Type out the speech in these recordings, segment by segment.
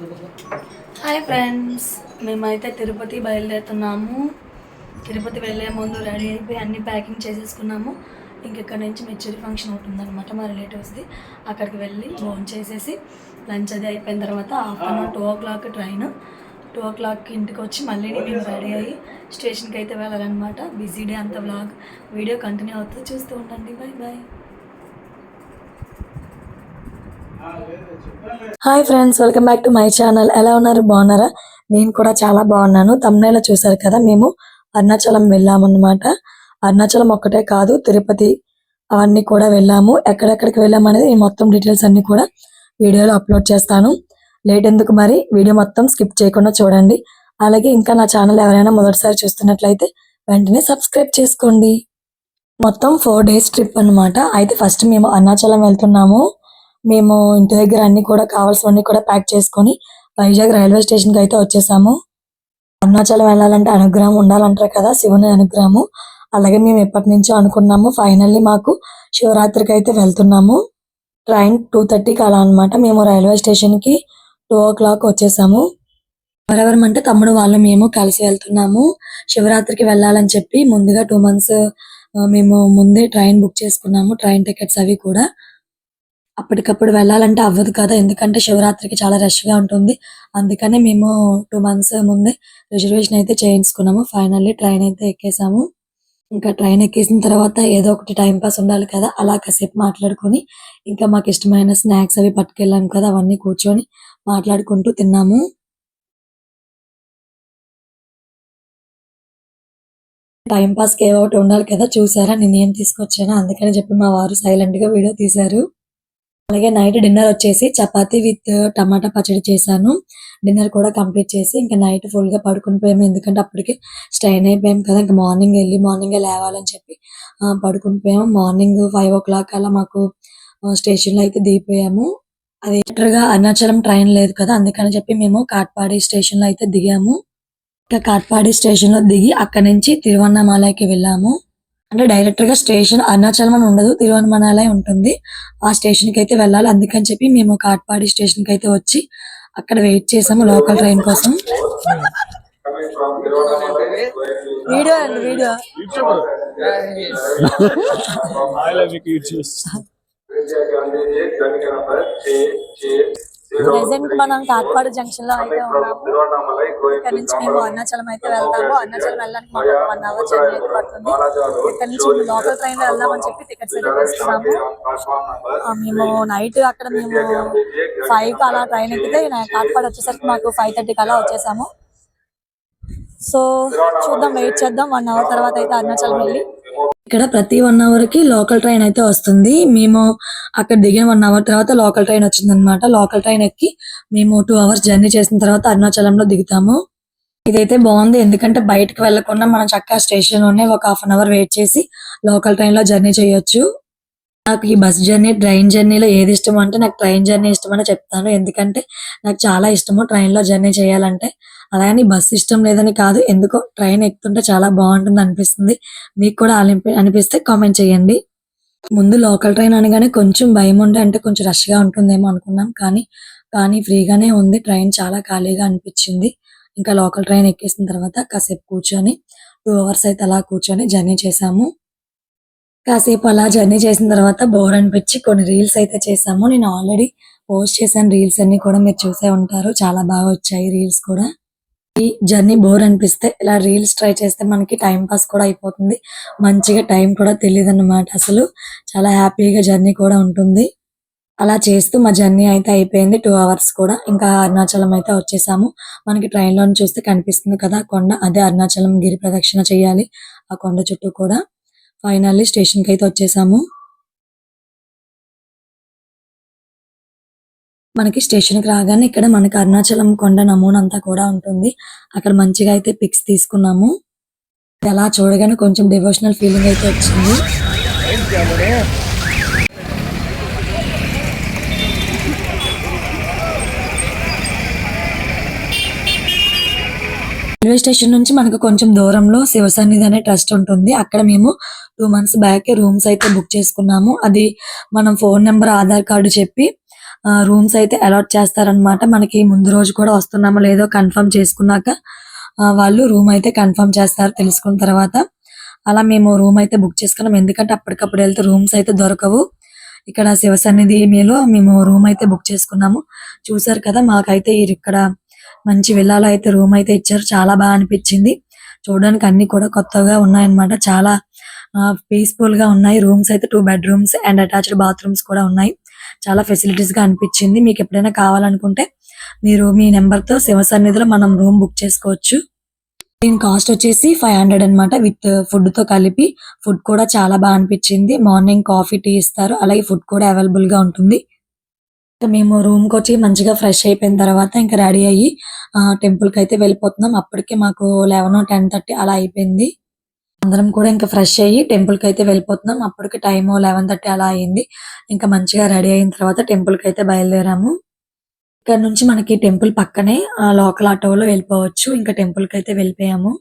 Hi friends మేమైతే తిరుపతి బయలుదేరుతున్నాము. తిరుపతి వెళ్ళే ముందు రెడీ అయిపోయి అన్ని ప్యాకింగ్ చేసేసుకున్నాము. ఇంకెక్కడ నుంచి మెచ్యూరి ఫంక్షన్ ఒకటి ఉందన్నమాట మా రిలేటివ్స్ది. అక్కడికి వెళ్ళి ఫోన్ చేసేసి లంచ్ అది అయిపోయిన తర్వాత afternoon two o'clock train. Two o'clock ఇంటికి వచ్చి మళ్ళీ మేము రెడీ అయ్యి స్టేషన్కి అయితే వెళ్ళాలన్నమాట. బిజీ డే అంత వ్లాగ్. వీడియో కంటిన్యూ అవుతుంది. చూస్తూ ఉండండి. Bye bye hi friends welcome back to my channel. ఎలా ఉన్నారు? బాగున్నారా? నేను కూడా చాలా బాగున్నాను. తమ్నేలో చూసారు కదా మేము అరుణాచలం వెళ్ళామన్నమాట. అరుణాచలం ఒక్కటే కాదు తిరుపతి అవన్నీ కూడా వెళ్ళాము. ఎక్కడెక్కడికి వెళ్ళాము అనేది మొత్తం డీటెయిల్స్ అన్ని కూడా వీడియోలో అప్లోడ్ చేస్తాను. లేట్ ఎందుకు మరి? వీడియో మొత్తం స్కిప్ చేయకుండా చూడండి. అలాగే ఇంకా నా ఛానల్ ఎవరైనా మొదటిసారి చూస్తున్నట్లయితే వెంటనే సబ్స్క్రైబ్ చేసుకోండి. మొత్తం ఫోర్ డేస్ ట్రిప్ అన్నమాట. అయితే ఫస్ట్ మేము అరుణాచలం వెళ్తున్నాము. మేము ఇంటి దగ్గర అన్ని కూడా కావాల్సినవన్నీ కూడా ప్యాక్ చేసుకొని వైజాగ్ రైల్వే స్టేషన్కి అయితే వచ్చేసాము. అరుణాచలం వెళ్ళాలంటే అనుగ్రహం ఉండాలంటారు కదా శివుని అనుగ్రహము. అలాగే మేము ఎప్పటి నుంచో అనుకున్నాము ఫైనల్లీ మాకు శివరాత్రికి అయితే వెళ్తున్నాము. ట్రైన్ టూ థర్టీకి అలా అన్నమాట మేము రైల్వే స్టేషన్కి టూ ఓ క్లాక్ వచ్చేసాము. ఎవరెవరం అంటే తమ్ముడు వాళ్ళు మేము కలిసి వెళ్తున్నాము. శివరాత్రికి వెళ్ళాలని చెప్పి ముందుగా టూ మంత్స్ మేము ముందే ట్రైన్ బుక్ చేసుకున్నాము ట్రైన్ టికెట్స్ అవి కూడా. అప్పటికప్పుడు వెళ్ళాలంటే అవ్వదు కదా. ఎందుకంటే శివరాత్రికి చాలా రష్గా ఉంటుంది. అందుకనే మేము టూ మంత్స్ ముందే రిజర్వేషన్ అయితే చేయించుకున్నాము. ఫైనల్లీ ట్రైన్ అయితే ఎక్కేసాము. ఇంకా ట్రైన్ ఎక్కేసిన తర్వాత ఏదో ఒకటి టైం పాస్ ఉండాలి కదా. అలా కాసేపు మాట్లాడుకొని ఇంకా మాకు ఇష్టమైన స్నాక్స్ అవి పట్టుకెళ్ళాం కదా. అవన్నీ కూర్చొని మాట్లాడుకుంటూ తిన్నాము. టైం కి ఏవో ఒకటి ఉండాలి కదా. చూసారా? నేను ఏం తీసుకొచ్చాను అందుకని చెప్పి మా వారు సైలెంట్గా వీడియో తీశారు. అలాగే నైట్ డిన్నర్ వచ్చేసి చపాతి విత్ uh, టమాటా పచ్చడి చేశాను. డిన్నర్ కూడా కంప్లీట్ చేసి ఇంకా నైట్ ఫుల్గా పడుకుని పోయాము. ఎందుకంటే అప్పటికి స్ట్రైన్ అయిపోయాము కదా. ఇంకా మార్నింగ్ వెళ్ళి మార్నింగ్ లేవాలని చెప్పి పడుకుని పోయాము. మార్నింగ్ ఫైవ్ ఓ క్లాక్ అలా మాకు స్టేషన్లో అయితే దిగిపోయాము. అది గా అరుణాచలం ట్రైన్ లేదు కదా. అందుకని చెప్పి మేము కాట్పాడి స్టేషన్లో అయితే దిగాము. ఇంకా కాట్పాడి స్టేషన్లో దిగి అక్కడ నుంచి తిరువన్నమాలకి వెళ్ళాము. అంటే డైరెక్ట్గా స్టేషన్ అరుణాచలం అని ఉండదు తిరువన్నమలై ఉంటుంది. ఆ స్టేషన్కి అయితే వెళ్ళాలి. అందుకని చెప్పి మేము కాట్పాడి స్టేషన్కి అయితే వచ్చి అక్కడ వెయిట్ చేసాము లోకల్ ట్రైన్ కోసం. వీడియో అండి వీడియో. ప్రెసెంట్ మనం కాట్పాడి జంక్షన్లో అయితే ఉన్నాము. ఇక్కడ నుంచి మేము అరుణాచలం అయితే వెళ్తాము. అరుణాచలం వెళ్ళడానికి మాకు వన్ అవర్ జర్నీ అయితే పడుతుంది. ఇక్కడ నుంచి మేము లోకల్ ట్రైన్లో వెళ్దామని చెప్పి టికెట్స్ అయితే తీసుకున్నాము. మేము నైట్ అక్కడ మేము ఫైవ్కి అలా ట్రైన్ ఎక్కితే కాట్పాడి వచ్చేసరికి మాకు ఫైవ్ థర్టీకి అలా వచ్చేసాము. సో చూద్దాం వెయిట్ చేద్దాం. వన్ అవర్ తర్వాత అయితే అరుణాచలం వెళ్ళి ఇక్కడ ప్రతి వన్ అవర్కి లోకల్ ట్రైన్ అయితే వస్తుంది. మేము అక్కడ దిగిన వన్ అవర్ తర్వాత లోకల్ ట్రైన్ వచ్చింది అనమాట లోకల్ ట్రైన్ ఎక్కి మేము టూ అవర్స్ జర్నీ చేసిన తర్వాత అరుణాచలంలో దిగుతాము. ఇదైతే బాగుంది. ఎందుకంటే బయటకు వెళ్ళకుండా మనం చక్కగా స్టేషన్లోనే ఒక హాఫ్ అన్ అవర్ వెయిట్ చేసి లోకల్ ట్రైన్లో జర్నీ చేయొచ్చు. నాకు ఈ బస్ జర్నీ ట్రైన్ జర్నీలో ఏది ఇష్టం అంటే నాకు ట్రైన్ జర్నీ ఇష్టం అని చెప్తాను. ఎందుకంటే నాకు చాలా ఇష్టము ట్రైన్లో జర్నీ చేయాలంటే. అలాగని బస్సు ఇష్టం లేదని కాదు. ఎందుకో ట్రైన్ ఎక్కుతుంటే చాలా బాగుంటుంది అనిపిస్తుంది. మీకు కూడా అలా అనిపి- అనిపిస్తే కామెంట్ చేయండి. ముందు లోకల్ ట్రైన్ అనగానే కొంచెం భయం ఉండే అంటే కొంచెం రష్గా ఉంటుందేమో అనుకున్నాం. కానీ కానీ ఫ్రీగానే ఉంది. ట్రైన్ చాలా ఖాళీగా అనిపించింది. ఇంకా లోకల్ ట్రైన్ ఎక్కేసిన తర్వాత కాసేపు కూర్చొని టూ అవర్స్ అయితే అలా కూర్చొని జర్నీ చేసాము కాసేపు అలా జర్నీ చేసిన తర్వాత బోర్ అనిపించి కొన్ని రీల్స్ అయితే చేసాము నేను ఆల్రెడీ పోస్ట్ చేశాను. రీల్స్ అన్ని కూడా మీరు చూసే ఉంటారు. చాలా బాగా వచ్చాయి రీల్స్ కూడా. ఈ జర్నీ బోర్ అనిపిస్తే ఇలా రీల్స్ ట్రై చేస్తే మనకి టైం పాస్ కూడా అయిపోతుంది. మంచిగా టైం కూడా తెలియదు అన్నమాట అసలు. చాలా హ్యాపీగా జర్నీ కూడా ఉంటుంది. అలా చేస్తూ మా జర్నీ అయితే అయిపోయింది. టూ అవర్స్ కూడా. ఇంకా అరుణాచలం అయితే వచ్చేసాము. మనకి ట్రైన్లో చూస్తే కనిపిస్తుంది కదా కొండ. అదే అరుణాచలం గిరి ప్రదక్షిణ చేయాలి. ఆ కొండ చుట్టూ కూడా. ఫైనల్లీ స్టేషన్కి అయితే వచ్చేసాము. మనకి స్టేషన్కి రాగానే ఇక్కడ మనకి అరుణాచలం కొండ నమూనా అంతా కూడా ఉంటుంది. అక్కడ మంచిగా అయితే పిక్స్ తీసుకున్నాము. అలా చూడగానే కొంచెం డివోషనల్ ఫీలింగ్ అయితే వచ్చింది. రైల్వే స్టేషన్ నుంచి మనకు కొంచెం దూరంలో శివసన్నిధి అనే ట్రస్ట్ ఉంటుంది. అక్కడ మేము టూ మంత్స్ బ్యాక్ రూమ్స్ అయితే బుక్ చేసుకున్నాము. అది మనం ఫోన్ నెంబర్ ఆధార్ కార్డు చెప్పి రూమ్స్ అయితే అలాట్ చేస్తారనమాట మనకి ముందు రోజు కూడా వస్తున్నామో లేదో కన్ఫర్మ్ చేసుకున్నాక వాళ్ళు రూమ్ అయితే కన్ఫర్మ్ చేస్తారు తెలుసుకున్న తర్వాత. అలా మేము రూమ్ అయితే బుక్ చేసుకున్నాం. ఎందుకంటే అప్పటికప్పుడు వెళ్తే రూమ్స్ అయితే దొరకవు. ఇక్కడ శివసన్నిధి మీలో మేము రూమ్ అయితే బుక్ చేసుకున్నాము. చూసారు కదా మాకైతే ఇక్కడ మంచి విల్లాలో అయితే రూమ్ అయితే ఇచ్చారు. చాలా బాగా అనిపించింది. చూడడానికి అన్ని కూడా కొత్తగా ఉన్నాయన్నమాట. చాలా పీస్ఫుల్గా ఉన్నాయి. రూమ్స్ అయితే two bedrooms and attached bathrooms కూడా ఉన్నాయి. చాలా ఫెసిలిటీస్గా అనిపించింది. మీకు ఎప్పుడైనా కావాలనుకుంటే మీరు మీ నెంబర్తో శివ సన్నిధిలో మనం రూమ్ బుక్ చేసుకోవచ్చు. దీని కాస్ట్ వచ్చేసి ఫైవ్ హండ్రెడ్ అనమాట విత్ ఫుడ్తో కలిపి. ఫుడ్ కూడా చాలా బాగా అనిపించింది. మార్నింగ్ కాఫీ టీ ఇస్తారు. అలాగే ఫుడ్ కూడా అవైలబుల్గా ఉంటుంది. మేము రూమ్కి వచ్చి మంచిగా ఫ్రెష్ అయిపోయిన తర్వాత ఇంకా రెడీ అయ్యి టెంపుల్కి అయితే వెళ్ళిపోతున్నాం. అప్పటికే మాకు లెవెన్ టెన్ థర్టీ అలా అయిపోయింది. అందరం కూడా ఇంకా ఫ్రెష్ అయ్యి టెంపుల్కి అయితే వెళ్ళిపోతున్నాం. అప్పటికి టైం లెవెన్ థర్టీ అలా అయింది. ఇంకా మంచిగా రెడీ అయిన తర్వాత టెంపుల్కి అయితే బయలుదేరాము. ఇక్కడ నుంచి మనకి టెంపుల్ పక్కనే ఆ లోకల్ ఆటోలో వెళ్ళిపోవచ్చు. ఇంకా టెంపుల్కి అయితే వెళ్ళిపోయాము.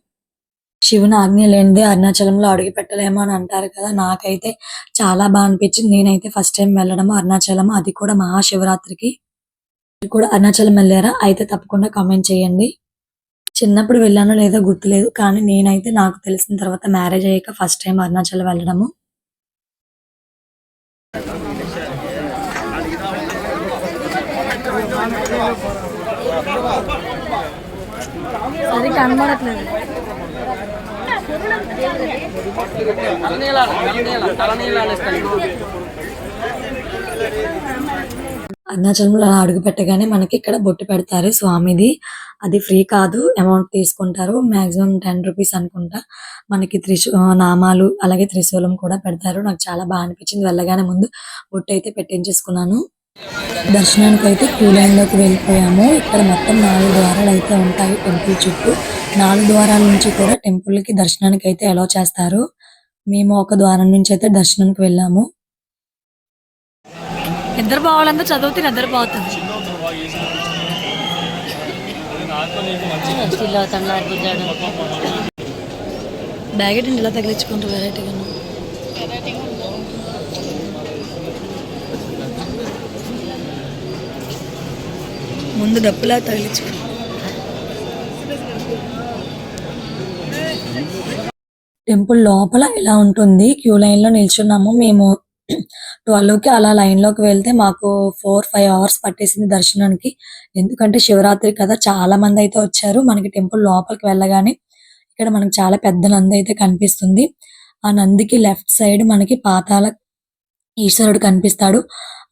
శివుని ఆజ్ఞ లేనిదే అరుణాచలంలో అడుగు పెట్టలేము అని అంటారు కదా. నాకైతే చాలా బాగా అనిపించింది. నేనైతే ఫస్ట్ టైం వెళ్ళడము అరుణాచలం అది కూడా మహాశివరాత్రికి. మీరు కూడా అరుణాచలం వెళ్ళారా? అయితే తప్పకుండా కామెంట్ చేయండి. చిన్నప్పుడు వెళ్ళానో లేదో గుర్తులేదు కానీ నేనైతే నాకు తెలిసిన తర్వాత మ్యారేజ్ అయ్యాక ఫస్ట్ టైం అరుణాచలం వెళ్ళడము. అది కనబడట్లేదు. అరుణాచలంలో అలా అడుగు పెట్టగానే మనకి ఇక్కడ బొట్టు పెడతారు స్వామిది. అది ఫ్రీ కాదు అమౌంట్ తీసుకుంటారు. మాక్సిమం టెన్ రూపీస్ అనుకుంటా మనకి త్రిశూ నామాలు అలాగే త్రిశూలం కూడా పెడతారు. నాకు చాలా బాగా అనిపించింది. వెళ్ళగానే ముందు బొట్టు అయితే పెట్టించేసుకున్నాను. దర్శనానికి అయితే క్యూ లైన్లోకి వెళ్ళిపోయాము. ఇక్కడ మొత్తం నాలుగు ద్వారాలు అయితే ఉంటాయి టెంపుల్ చుట్టూ. నాలుగు ద్వారాల నుంచి కూడా టెంపుల్కి దర్శనానికి అయితే అలో చేస్తారు. మేము ఒక ద్వారం నుంచి అయితే దర్శనానికి వెళ్ళాము. నిద్ర పోవాలంతా చదివితే నిద్ర పోతుంది బ్యాగ్ ఏంటి ఇలా తగిలించుకుంటారు వెరైటీగా ముందు డప్పులా తగిలించుకో. టెంపుల్ లోపల ఇలా ఉంటుంది? క్యూ లైన్లో నిల్చున్నాము. మేము ట్వెల్వ్కి అలా లైన్లోకి వెళ్తే మాకు ఫోర్ ఫైవ్ అవర్స్ పట్టేసింది దర్శనానికి. ఎందుకంటే శివరాత్రి కదా చాలా మంది అయితే వచ్చారు. మనకి టెంపుల్ లోపలికి వెళ్ళగానే ఇక్కడ మనకి చాలా పెద్ద నంది అయితే కనిపిస్తుంది. ఆ నందికి లెఫ్ట్ సైడ్ మనకి పాతాల ఈశ్వరుడు కనిపిస్తాడు.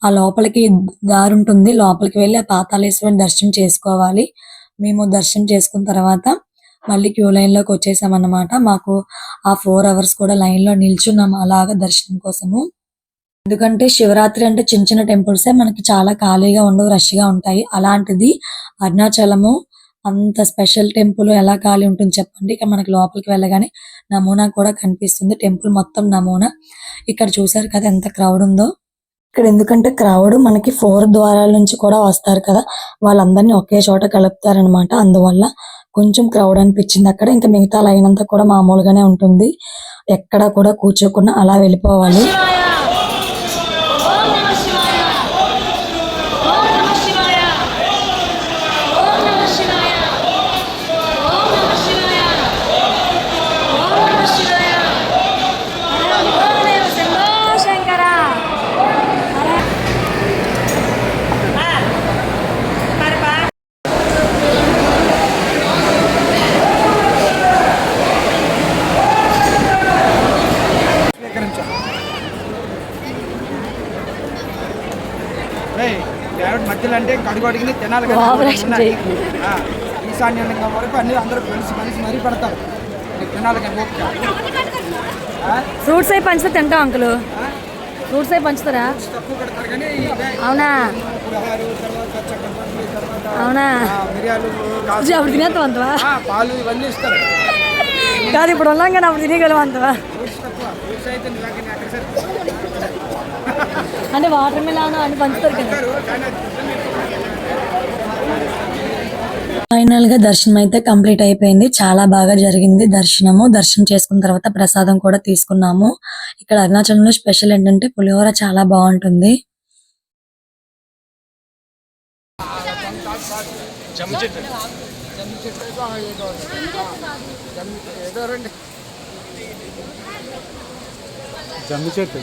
ఆ లోపలికి దారి ఉంటుంది. లోపలికి వెళ్ళి ఆ పాతాళేశ్వరుని దర్శనం చేసుకోవాలి. మేము దర్శనం చేసుకున్న తర్వాత మళ్ళీ క్యూ లైన్లోకి అన్నమాట మాకు ఆ ఫోర్ అవర్స్ కూడా లైన్లో నిల్చున్నాం అలాగా దర్శనం కోసము. ఎందుకంటే శివరాత్రి అంటే చిన్న చిన్న టెంపుల్సే మనకి చాలా ఖాళీగా ఉండవు రష్గా ఉంటాయి. అలాంటిది అరుణాచలము అంత స్పెషల్ టెంపుల్ ఎలా ఖాళీ ఉంటుంది చెప్పండి. ఇక మనకి లోపలికి వెళ్ళగానే నమూనా కూడా కనిపిస్తుంది. టెంపుల్ మొత్తం నమూనా. ఇక్కడ చూసారు కదా ఎంత క్రౌడ్ ఉందో. ఇక్కడ ఎందుకంటే క్రౌడ్ మనకి ఫోర్ ద్వారాల నుంచి కూడా వస్తారు కదా. వాళ్ళందరినీ ఒకే చోట కలుపుతారనమాట అందువల్ల కొంచెం క్రౌడ్ అనిపించింది అక్కడ. ఇంకా మిగతా లైన్ అంతా కూడా మామూలుగానే ఉంటుంది. ఎక్కడ కూడా కూర్చోకుండా అలా వెళ్ళిపోవాలి ఏయ్, డైరెక్ట్ మధ్యలో అంటే కడుగు అడిగింది తినాలి కదా. ఓవరాక్షన్ ఉన్నాయి. చేయకు. ఆ, ఈశాన్య లింగం వరకు అన్ని అందరూ కలిసి కలిసి మరీ పడతారు. తినాలి కానీ ఓపిక? ఫ్రూట్స్ అయి పంచితే తింటాం అంకుల్. ఫ్రూట్స్ అయి పంచుతారా? అవునా? అవునా? అప్పుడు తినేస్తాం అంతవా పాలు ఇవన్నీ ఇస్తారు. కాదు ఇప్పుడు ఉన్నాం కానీ అప్పుడు తినేయగలం అంతవా అంటే వాటర్ మిలాన్ అని పంచుతారు కదా. ఫైనల్గా దర్శనం అయితే కంప్లీట్ అయిపోయింది. చాలా బాగా జరిగింది దర్శనము. దర్శనం చేసుకున్న తర్వాత ప్రసాదం కూడా తీసుకున్నాము. ఇక్కడ అరుణాచలంలో స్పెషల్ ఏంటంటే పులిహోర చాలా బాగుంటుంది. చెట్టు.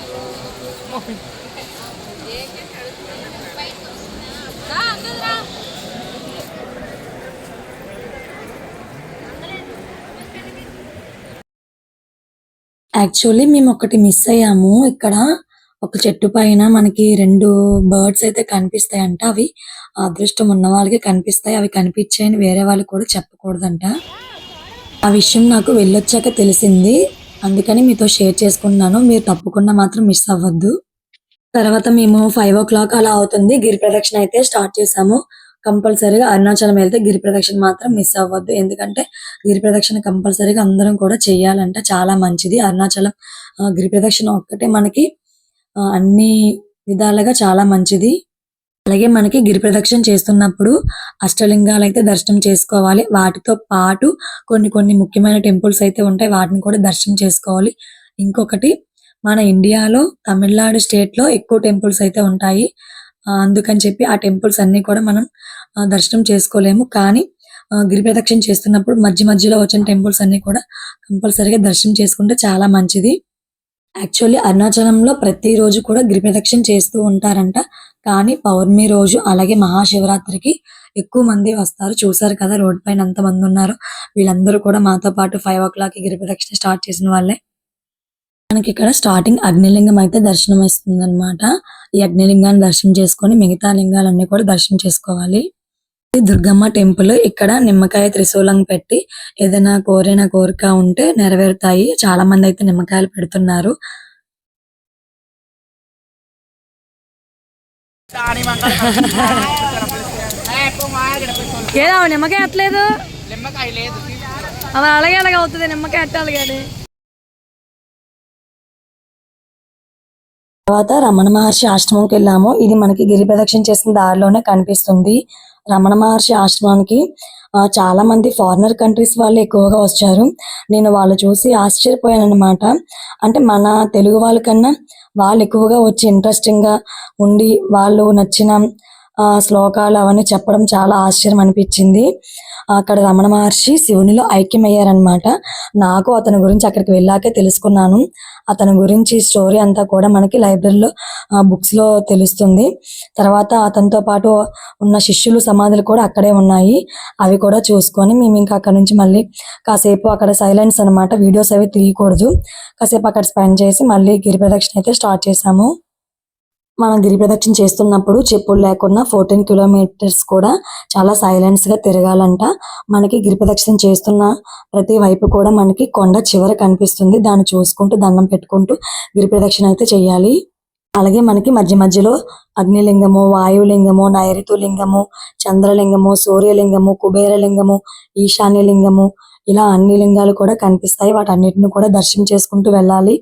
యాక్చువల్లీ మేము ఒకటి మిస్ అయ్యాము. ఇక్కడ ఒక చెట్టు పైన మనకి రెండు బర్డ్స్ అయితే కనిపిస్తాయంట. అవి అదృష్టం ఉన్న వాళ్ళకి కనిపిస్తాయి. అవి కనిపించాయని వేరే వాళ్ళు కూడా చెప్పకూడదంట. ఆ విషయం నాకు వెళ్ళొచ్చాక తెలిసింది. అందుకని మీతో షేర్ చేసుకుంటున్నాను మీరు తప్పకుండా మాత్రం మిస్ అవ్వద్దు. తర్వాత మేము ఫైవ్ ఓ క్లాక్ అలా అవుతుంది. గిరి ప్రదక్షిణ అయితే స్టార్ట్ చేసాము. కంపల్సరీగా అరుణాచలం వెళ్తే గిరి ప్రదక్షిణ మాత్రం మిస్ అవ్వద్దు. ఎందుకంటే గిరి ప్రదక్షిణ కంపల్సరీగా అందరం కూడా చేయాలంటే చాలా మంచిది. అరుణాచలం గిరి ప్రదక్షిణ ఒక్కటే మనకి అన్ని విధాలుగా చాలా మంచిది. అలాగే మనకి గిరి ప్రదక్షిణ చేస్తున్నప్పుడు అష్టలింగాలు అయితే దర్శనం చేసుకోవాలి. వాటితో పాటు కొన్ని కొన్ని ముఖ్యమైన టెంపుల్స్ అయితే ఉంటాయి. వాటిని కూడా దర్శనం చేసుకోవాలి. ఇంకొకటి మన ఇండియాలో తమిళనాడు స్టేట్లో ఎక్కువ టెంపుల్స్ అయితే ఉంటాయి. అందుకని చెప్పి ఆ టెంపుల్స్ అన్ని కూడా మనం దర్శనం చేసుకోలేము. కానీ గిరి ప్రదక్షిణ చేస్తున్నప్పుడు మధ్య మధ్యలో వచ్చిన టెంపుల్స్ అన్ని కూడా కంపల్సరీగా దర్శనం చేసుకుంటే చాలా మంచిది. యాక్చువల్లీ అరుణాచలంలో ప్రతి రోజు కూడా గిరి ప్రదక్షిణ చేస్తూ ఉంటారంట. కానీ పౌర్ణమి రోజు అలాగే మహాశివరాత్రికి ఎక్కువ మంది వస్తారు. చూసారు కదా రోడ్ పైన ఎంత మంది ఉన్నారు. వీళ్ళందరూ కూడా మాతో పాటు ఫైవ్ ఓ క్లాక్ గిరి ప్రదక్షిణ స్టార్ట్ చేసిన వాళ్ళే. మనకి ఇక్కడ స్టార్టింగ్ అగ్నిలింగం అయితే దర్శనం ఇస్తుంది ఈ అగ్నిలింగాన్ని దర్శనం చేసుకొని మిగతా లింగాలన్నీ కూడా దర్శనం చేసుకోవాలి. ఇది దుర్గమ్మ టెంపుల్ ఇక్కడ నిమ్మకాయ త్రిశూలం పెట్టి ఏదైనా కోరిన కోరిక ఉంటే నెరవేరుతాయి. చాలా మంది అయితే నిమ్మకాయలు పెడుతున్నారు. ఏదో నిమ్మకాయ ఎట్టలేదు నిమ్మకాయ లేదు. అవి అలాగే అలాగే అవుతుంది. నిమ్మకాయ ఎట్టాలి కానీ. తర్వాత రమణ మహర్షి ఆశ్రమంకి వెళ్ళాము. ఇది మనకి గిరి ప్రదక్షిణ చేసిన దారిలోనే కనిపిస్తుంది. రమణ మహర్షి ఆశ్రమానికి చాలా మంది ఫారినర్ కంట్రీస్ వాళ్ళు ఎక్కువగా వచ్చారు. నేను వాళ్ళు చూసి ఆశ్చర్యపోయాను అనమాట అంటే మన తెలుగు వాళ్ళకన్నా వాళ్ళు ఎక్కువగా వచ్చి ఇంట్రెస్టింగ్గా ఉండి వాళ్ళు నచ్చిన ఆ, శ్లోకాలు అవన్నీ చెప్పడం చాలా ఆశ్చర్యం అనిపించింది. అక్కడ రమణ మహర్షి శివునిలో ఐక్యమయ్యారనమాట నాకు అతని గురించి అక్కడికి వెళ్ళాకే తెలుసుకున్నాను. అతని గురించి స్టోరీ అంతా కూడా మనకి లైబ్రరీలో బుక్స్లో తెలుస్తుంది. తర్వాత అతనితో పాటు ఉన్న శిష్యులు సమాధులు కూడా అక్కడే ఉన్నాయి. అవి కూడా చూసుకొని మేము ఇంకా అక్కడ నుంచి మళ్ళీ కాసేపు అక్కడ సైలెన్స్ అన్నమాట. వీడియోస్ అవి తీయకూడదు. కాసేపు అక్కడ స్పెండ్ చేసి మళ్ళీ గిరి ప్రదక్షిణ అయితే స్టార్ట్ చేసాము మనం గిరి ప్రదక్షిణ చేస్తున్నప్పుడు చెప్పులు లేకుండా ఫోర్టీన్ కిలోమీటర్స్ కూడా చాలా సైలెన్స్గా తిరగాలంట. మనకి గిరి ప్రదక్షిణ చేస్తున్న ప్రతి వైపు కూడా మనకి కొండ చివర కనిపిస్తుంది. దాన్ని చూసుకుంటూ దండం పెట్టుకుంటూ గిరి ప్రదక్షిణ అయితే చేయాలి. అలాగే మనకి మధ్య మధ్యలో అగ్నిలింగము వాయులింగము నైరుతు లింగము చంద్రలింగము సూర్యలింగము కుబేరలింగము ఈశాన్యలింగము ఇలా అన్ని లింగాలు కూడా కనిపిస్తాయి. వాటన్నిటిని కూడా దర్శనం చేసుకుంటూ వెళ్ళాలి.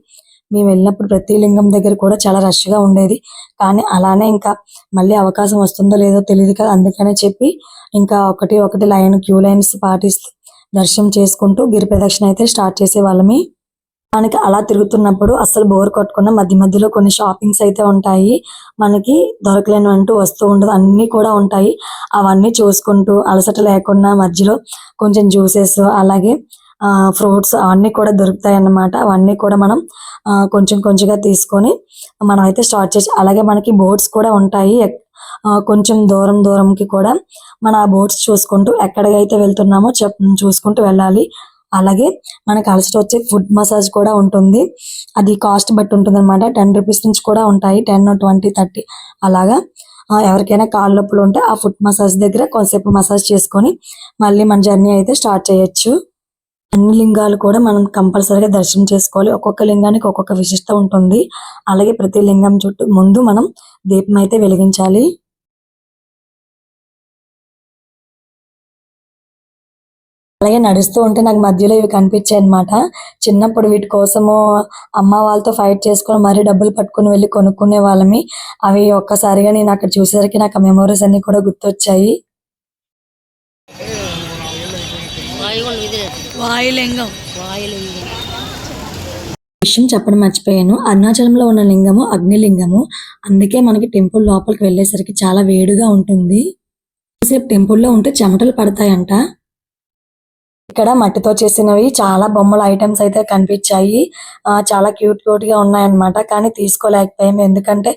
మేము వెళ్ళినప్పుడు ప్రతి లింగం దగ్గర కూడా చాలా రష్గా ఉండేది. కానీ అలానే ఇంకా మళ్ళీ అవకాశం వస్తుందో లేదో తెలియదు కదా అందుకనే చెప్పి ఇంకా ఒకటి ఒకటి లైన్ క్యూ లైన్స్ పాటిస్తూ దర్శనం చేసుకుంటూ గిరి ప్రదక్షిణ అయితే స్టార్ట్ చేసేవాళ్ళమి. మనకి అలా తిరుగుతున్నప్పుడు అసలు బోర్ కొట్టకుండా మధ్య మధ్యలో కొన్ని షాపింగ్స్ అయితే ఉంటాయి. మనకి దొరకలేని అంటూ వస్తూ ఉండదు. అన్నీ కూడా ఉంటాయి. అవన్నీ చూసుకుంటూ అలసట లేకుండా మధ్యలో కొంచెం జ్యూసెస్ అలాగే ఫ్రూట్స్ అవన్నీ కూడా దొరుకుతాయి అన్నమాట అవన్నీ కూడా మనం కొంచెం కొంచెంగా తీసుకొని మనం అయితే స్టార్ట్ చేసి అలాగే మనకి బోట్స్ కూడా ఉంటాయి. కొంచెం దూరం దూరంకి కూడా మన ఆ బోట్స్ చూసుకుంటూ ఎక్కడికైతే వెళ్తున్నామో చెప్ చూసుకుంటూ వెళ్ళాలి. అలాగే మనకు అలసట వచ్చే ఫుడ్ మసాజ్ కూడా ఉంటుంది. అది కాస్ట్ బట్టి ఉంటుంది అనమాట టెన్ రూపీస్ నుంచి కూడా ఉంటాయి. టెన్ ట్వంటీ థర్టీ అలాగా. ఎవరికైనా కాళ్ళ నొప్పులు ఉంటే ఆ ఫుడ్ మసాజ్ దగ్గర కొంతసేపు మసాజ్ చేసుకొని మళ్ళీ మన జర్నీ అయితే స్టార్ట్ చేయొచ్చు. అన్ని లింగాలు కూడా మనం కంపల్సరీగా దర్శనం చేసుకోవాలి. ఒక్కొక్క లింగానికి ఒక్కొక్క విశిష్టత ఉంటుంది. అలాగే ప్రతి లింగం చుట్టూ ముందు మనం దీపం అయితే వెలిగించాలి. అలాగే నడుస్తూ ఉంటే నాకు మధ్యలో ఇవి కనిపించాయి అనమాట చిన్నప్పుడు వీటి కోసము అమ్మ వాళ్ళతో ఫైట్ చేసుకొని మరీ డబ్బులు పట్టుకుని వెళ్ళి కొనుక్కునే వాళ్ళమి. అవి ఒక్కసారిగా నేను అక్కడ చూసేసరికి నాకు ఆ మెమోరీస్ అన్ని కూడా గుర్తొచ్చాయి. వాయులింగం. విషయం చెప్పడం మర్చిపోయాను. అరుణాచలంలో ఉన్న లింగము అగ్నిలింగము అందుకే మనకి టెంపుల్ లోపలికి వెళ్ళేసరికి చాలా వేడిగా ఉంటుంది. సేపు టెంపుల్లో ఉంటే చెమటలు పడతాయంట. ఇక్కడ మట్టితో చేసినవి చాలా బొమ్మల ఐటమ్స్ అయితే కనిపించాయి. ఆ, చాలా క్యూట్ క్యూట్గా ఉన్నాయన్నమాట. కానీ తీసుకోలేకపోయాము. ఎందుకంటే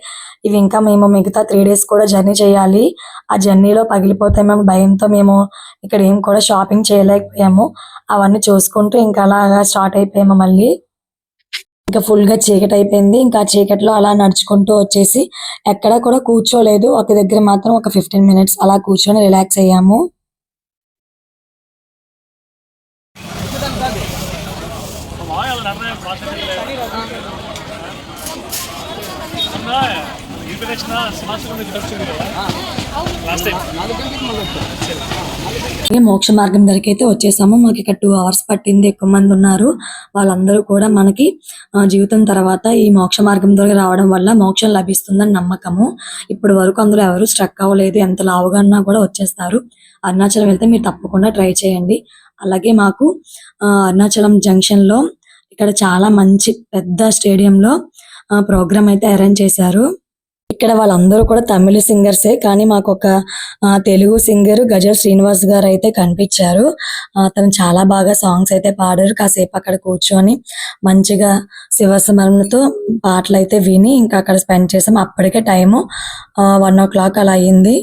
ఇవి ఇంకా మేము మిగతా త్రీ డేస్ కూడా జర్నీ చేయాలి. ఆ జర్నీలో పగిలిపోతామేమో భయంతో మేము ఇక్కడ ఏం కూడా షాపింగ్ చేయలేకపోయాము. అవన్నీ చూసుకుంటూ ఇంకా అలాగా స్టార్ట్ అయిపోయాము మళ్ళీ. ఇంకా ఫుల్గా చీకటి అయిపోయింది. ఇంకా చీకటిలో అలా నడుచుకుంటూ వచ్చేసి ఎక్కడ కూడా కూర్చోలేదు. ఒక దగ్గర మాత్రం ఒక ఫిఫ్టీన్ మినిట్స్ అలా కూర్చొని రిలాక్స్ అయ్యాము నాలుగు గంటలకు మళ్ళీ వచ్చాం అలాగే మోక్ష మార్గం దగ్గరికి అయితే వచ్చేసాము. మాకు ఇక్కడ టూ అవర్స్ పట్టింది. ఎక్కువ మంది ఉన్నారు. వాళ్ళందరూ కూడా మనకి జీవితం తర్వాత ఈ మోక్ష మార్గం ద్వారా రావడం వల్ల మోక్షం లభిస్తుందని నమ్మకము. ఇప్పటి వరకు అందులో ఎవరు స్ట్రక్ అవ్వలేదు. ఎంత లావుగా ఉన్నా కూడా వచ్చేస్తారు. అరుణాచలం వెళ్తే మీరు తప్పకుండా ట్రై చేయండి. అలాగే మాకు అరుణాచలం జంక్షన్లో ఇక్కడ చాలా మంచి పెద్ద స్టేడియంలో ప్రోగ్రామ్ అయితే అరేంజ్ చేశారు. ఇక్కడ వాళ్ళందరూ కూడా తమిళ సింగర్సే కానీ మాకు ఒక తెలుగు సింగర్ గజల్ శ్రీనివాస్ గారు అయితే కనిపించారు అతను చాలా బాగా సాంగ్స్ అయితే పాడారు. కాసేపు అక్కడ కూర్చొని మంచిగా శివస్మరణతో పాటలు అయితే విని ఇంకా అక్కడ స్పెండ్ చేసాం. అప్పటికే టైము వన్ ఓ క్లాక్ అలా అయింది.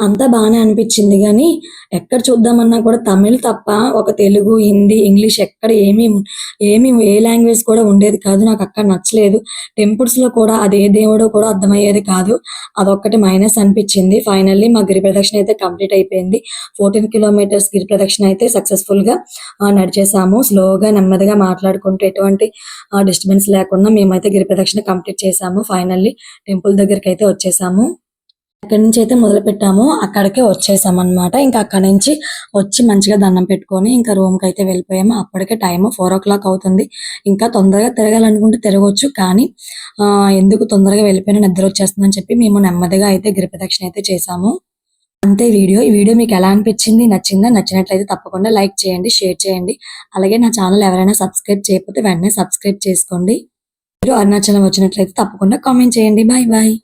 అంతా బాగానే అనిపించింది కానీ ఎక్కడ చూద్దామన్నా కూడా తమిళ్ తప్ప ఒక తెలుగు హిందీ ఇంగ్లీష్ ఎక్కడ ఏమీ ఏమీ ఏ లాంగ్వేజ్ కూడా ఉండేది కాదు. నాకు అక్కడ నచ్చలేదు. టెంపుల్స్లో కూడా అది ఏ దేవుడో కూడా అర్థమయ్యేది కాదు. అదొక్కటి మైనస్ అనిపించింది. ఫైనల్లీ మా గిరి ప్రదక్షిణ అయితే కంప్లీట్ అయిపోయింది. ఫోర్టీన్ కిలోమీటర్స్ గిరి ప్రదక్షిణ అయితే సక్సెస్ఫుల్గా నడిచేసాము. స్లోగా నెమ్మదిగా మాట్లాడుకుంటూ ఎటువంటి డిస్టర్బెన్స్ లేకుండా మేమైతే గిరి ప్రదక్షిణ కంప్లీట్ చేసాము. ఫైనల్లీ టెంపుల్ దగ్గరికి అయితే వచ్చేసాము. అక్కడి నుంచి అయితే మొదలు పెట్టాము అక్కడికే వచ్చేసాం అనమాట ఇంకా అక్కడి నుంచి వచ్చి మంచిగా దండం పెట్టుకొని ఇంకా రూమ్కి అయితే వెళ్ళిపోయాము. అప్పటికే టైం ఫోర్ ఓ క్లాక్ అవుతుంది. ఇంకా తొందరగా తిరగాలనుకుంటే తిరగవచ్చు కానీ ఎందుకు తొందరగా వెళ్ళిపోయినా నిద్ర వచ్చేస్తుందని చెప్పి మేము నెమ్మదిగా అయితే గిరిప్రదక్షిణ అయితే చేసాము అంతే వీడియో. ఈ వీడియో మీకు ఎలా అనిపించింది నచ్చిందా నచ్చినట్లయితే తప్పకుండా లైక్ చేయండి షేర్ చేయండి. అలాగే నా ఛానల్ ఎవరైనా సబ్స్క్రైబ్ చేయకపోతే వెంటనే సబ్స్క్రైబ్ చేసుకోండి. మీరు అరుణాచలం వచ్చినట్లయితే తప్పకుండా కామెంట్ చేయండి. Bye bye.